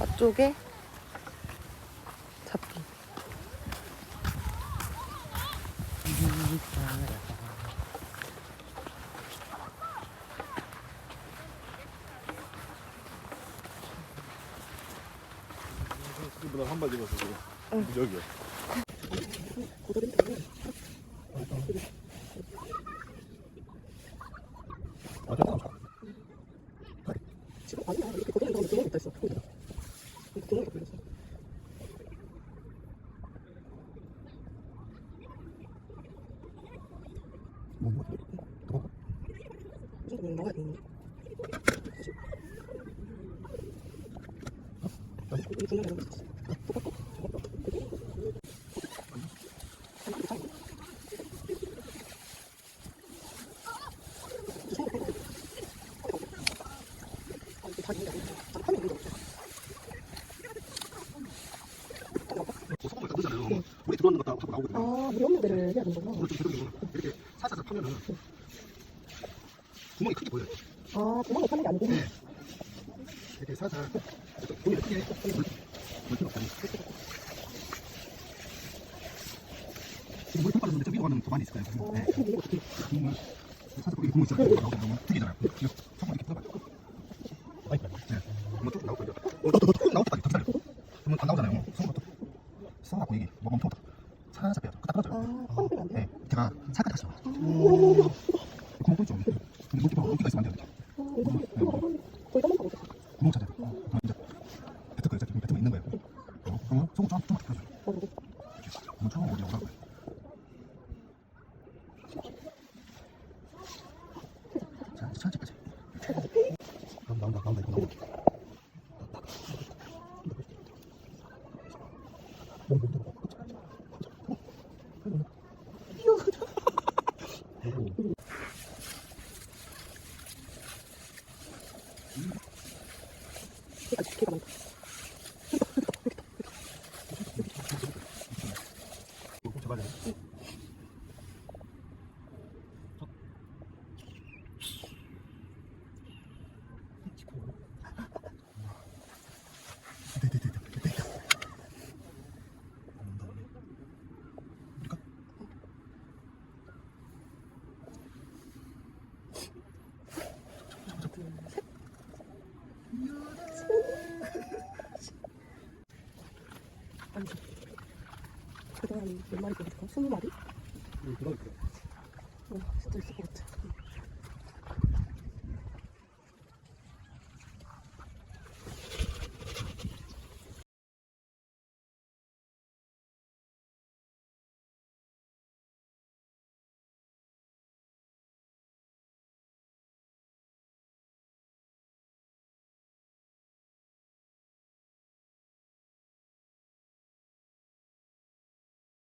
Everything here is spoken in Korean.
앞쪽에 잡기. 이보다 한발 입었어 지금. 여기요. 아, ってないかもしれない。 들어오는 것도 하고 나오거든요. 아, 물이 없는 데를 해야 되는 거구나. 물을 좀 제대로 이렇게 살살 파면은 구멍이 크게 보여요. 아, 구멍을 파는 게 아니고. 이렇게 살살 구멍이 크게 물, 물 필요 없다니. 지금 좀 빠졌는데 저 위로 가면 더 많이 있을 거예요. 어, 네. 구멍을 살살 거기 구멍 있잖아요. 나오면 너무 튀기잖아요. 이거 소금 이렇게 풀어봐요. 네. 뭐쭉 나올 거예요. 어, 더, 더, 더 나올 때까지 더 기다려. 그러면 안 나오잖아요. 소금 또 써갖고 이게 뭐 엄청 살살 빼요. 딱 떨어져요. 아? 네, 제가 살짝 다시 구멍 또 있죠. 근데 물기가 물기가 있으면 안 돼요. 아, 근데 거의 까만 거고. 구멍 찾아야 돼요. 그럼 이제 거예요. 지금 뱉으면 있는 거예요. 어, 그러면 소금 좀 좀만 더 펴줘요. 어, 그거. 그럼 처음 어디 해요. 자, 이제 천천히까지. 그럼 나온다, 나온다, 이거 나온다. 걔가, 걔가 많다. 30. 그동안 몇 마리 보여줄까? 20마리? 응, 그거 있어. 어, 진짜 있을 것 같아.